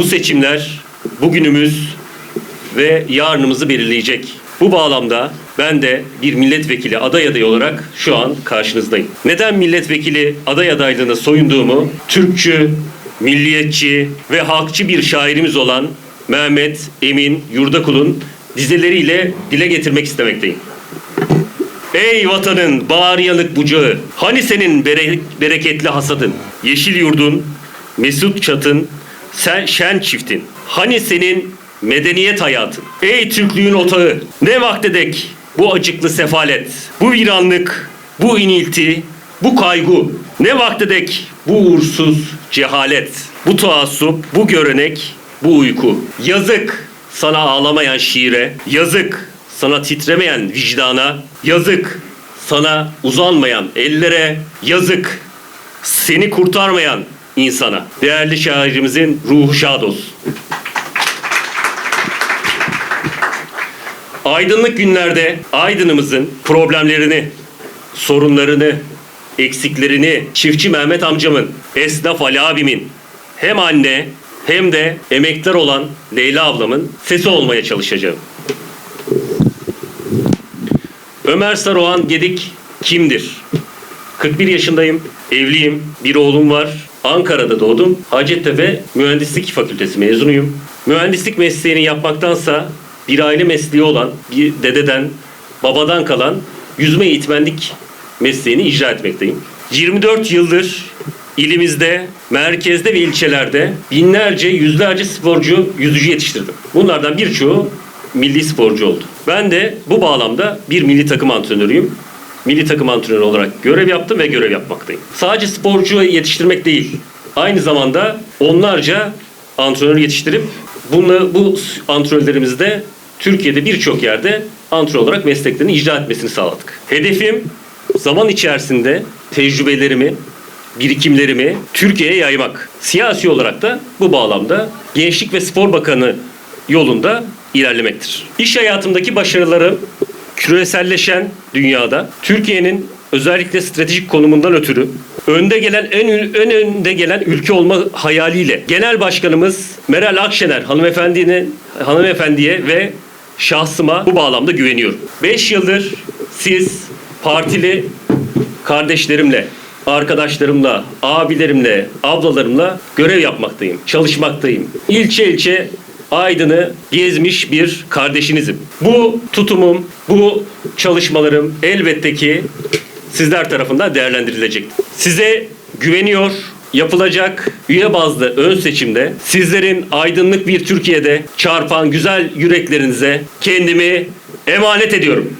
Bu seçimler bugünümüz ve yarınımızı belirleyecek. Bu bağlamda ben de bir milletvekili aday adayı olarak şu an karşınızdayım. Neden milletvekili aday adaylığına soyunduğumu Türkçü, milliyetçi ve halkçı bir şairimiz olan Mehmet Emin Yurdakul'un dizeleriyle dile getirmek istemekteyim. Ey vatanın bağır yanık bucağı, hani senin bere- bereketli hasadın, yeşil yurdun, mesut çatın, sen şen çiftin, hani senin medeniyet hayatın, ey Türklüğün otağı, ne vaktedek bu acıklı sefalet, bu viranlık, bu inilti, bu kaygu, ne vaktedek bu uğursuz cehalet, bu taassup, bu görenek, bu uyku. Yazık sana ağlamayan şiire, yazık sana titremeyen vicdana, yazık sana uzanmayan ellere, yazık seni kurtarmayan insana. Değerli şairimizin ruhu şad olsun. Aydınlık günlerde Aydın'ımızın problemlerini, sorunlarını, eksiklerini çiftçi Mehmet amcamın, esnaf Ali abimin hem anne hem de emektar olan Leyla ablamın sesi olmaya çalışacağım. Ömer Saruhan Gedik kimdir? 41 yaşındayım, evliyim, bir oğlum var. Ankara'da doğdum. Hacettepe Mühendislik Fakültesi mezunuyum. Mühendislik mesleğini yapmaktansa bir aile mesleği olan bir dededen, babadan kalan yüzme eğitmenlik mesleğini icra etmekteyim. 24 yıldır ilimizde, merkezde ve ilçelerde binlerce, yüzlerce sporcu, yüzücü yetiştirdim. Bunlardan birçoğu milli sporcu oldu. Ben de bu bağlamda bir milli takım antrenörüyüm. Milli takım antrenörü olarak görev yaptım ve görev yapmaktayım. Sadece sporcu yetiştirmek değil, aynı zamanda onlarca antrenör yetiştirip bunu, bu antrenörlerimizi de Türkiye'de birçok yerde antrenör olarak mesleklerini icra etmesini sağladık. Hedefim zaman içerisinde tecrübelerimi, birikimlerimi Türkiye'ye yaymak. Siyasi olarak da bu bağlamda Gençlik ve Spor Bakanı yolunda ilerlemektir. İş hayatımdaki başarılarım küreselleşen dünyada Türkiye'nin özellikle stratejik konumundan ötürü önde gelen en, en önde gelen ülke olma hayaliyle Genel Başkanımız Meral Akşener hanımefendinin hanımefendiye ve şahsıma bu bağlamda güveniyorum. 5 yıldır siz partili kardeşlerimle, arkadaşlarımla, abilerimle, ablalarımla görev yapmaktayım, çalışmaktayım. İlçe ilçe Aydın'ı gezmiş bir kardeşinizim. Bu tutumum, bu çalışmalarım elbette ki sizler tarafından değerlendirilecek. Size güveniyor, yapılacak üye bazlı ön seçimde sizlerin aydınlık bir Türkiye'de çarpan güzel yüreklerinize kendimi emanet ediyorum.